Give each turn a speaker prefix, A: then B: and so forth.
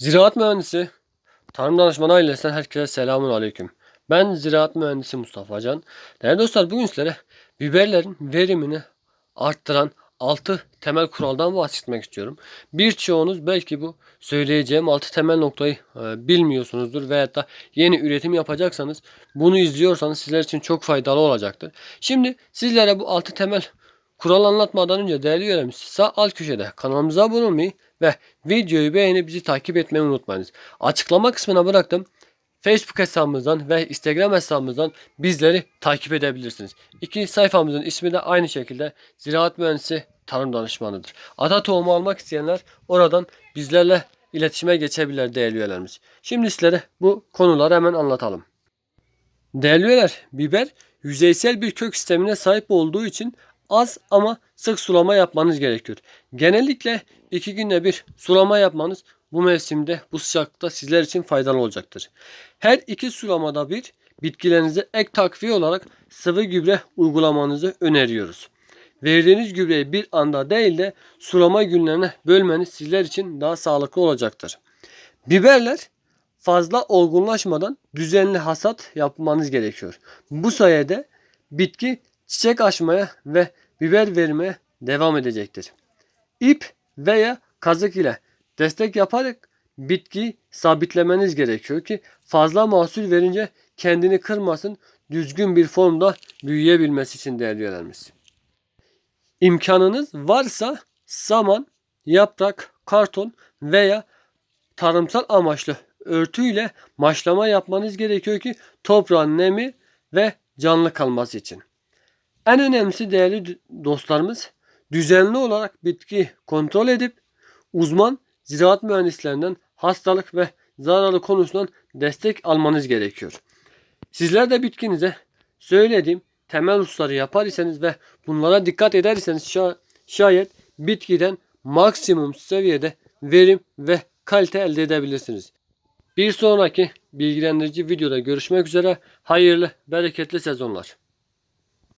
A: Ziraat mühendisi, tarım danışmanı ailesinden herkese selamun aleyküm. Ben ziraat mühendisi Mustafa Can. Değerli dostlar bugün sizlere biberlerin verimini arttıran 6 temel kuraldan bahsetmek istiyorum. Birçoğunuz belki bu söyleyeceğim 6 temel noktayı e, bilmiyorsunuzdur veyahut da yeni üretim yapacaksanız bunu izliyorsanız sizler için çok faydalı olacaktır. Şimdi sizlere bu 6 temel kural anlatmadan önce değerli üyelerimiz sağ alt köşede kanalımıza abone olmayı ve videoyu beğenip bizi takip etmeyi unutmayınız. Açıklama kısmına bıraktım. Facebook hesabımızdan ve Instagram hesabımızdan bizleri takip edebilirsiniz. İki sayfamızın ismi de aynı şekilde Ziraat Mühendisi Tarım Danışmanı'dır. Ata tohumu almak isteyenler oradan bizlerle iletişime geçebilirler değerli üyelerimiz. Şimdi sizlere bu konuları hemen anlatalım. Değerli üyeler, biber yüzeysel bir kök sistemine sahip olduğu için az ama sık sulama yapmanız gerekiyor. Genellikle iki günde bir sulama yapmanız bu mevsimde bu sıcaklıkta sizler için faydalı olacaktır. Her iki sulamada bir bitkilerinize ek takviye olarak sıvı gübre uygulamanızı öneriyoruz. Verdiğiniz gübreyi bir anda değil de sulama günlerine bölmeniz sizler için daha sağlıklı olacaktır. Biberler fazla olgunlaşmadan düzenli hasat yapmanız gerekiyor. Bu sayede bitki çiçek açmaya ve biber vermeye devam edecektir. İp veya kazık ile destek yaparak bitkiyi sabitlemeniz gerekiyor ki fazla mahsul verince kendini kırmasın, düzgün bir formda büyüyebilmesi için değerli üyelerimiz. İmkanınız varsa saman, yaprak, karton veya tarımsal amaçlı örtüyle maşlama yapmanız gerekiyor ki toprağın nemi ve canlı kalması için. En önemlisi değerli dostlarımız düzenli olarak bitki kontrol edip uzman ziraat mühendislerinden hastalık ve zararlı konusundan destek almanız gerekiyor. Sizler de bitkinize söylediğim temel hususları yapar iseniz ve bunlara dikkat eder iseniz şa- şayet bitkiden maksimum seviyede verim ve kalite elde edebilirsiniz. Bir sonraki bilgilendirici videoda görüşmek üzere. Hayırlı, bereketli sezonlar.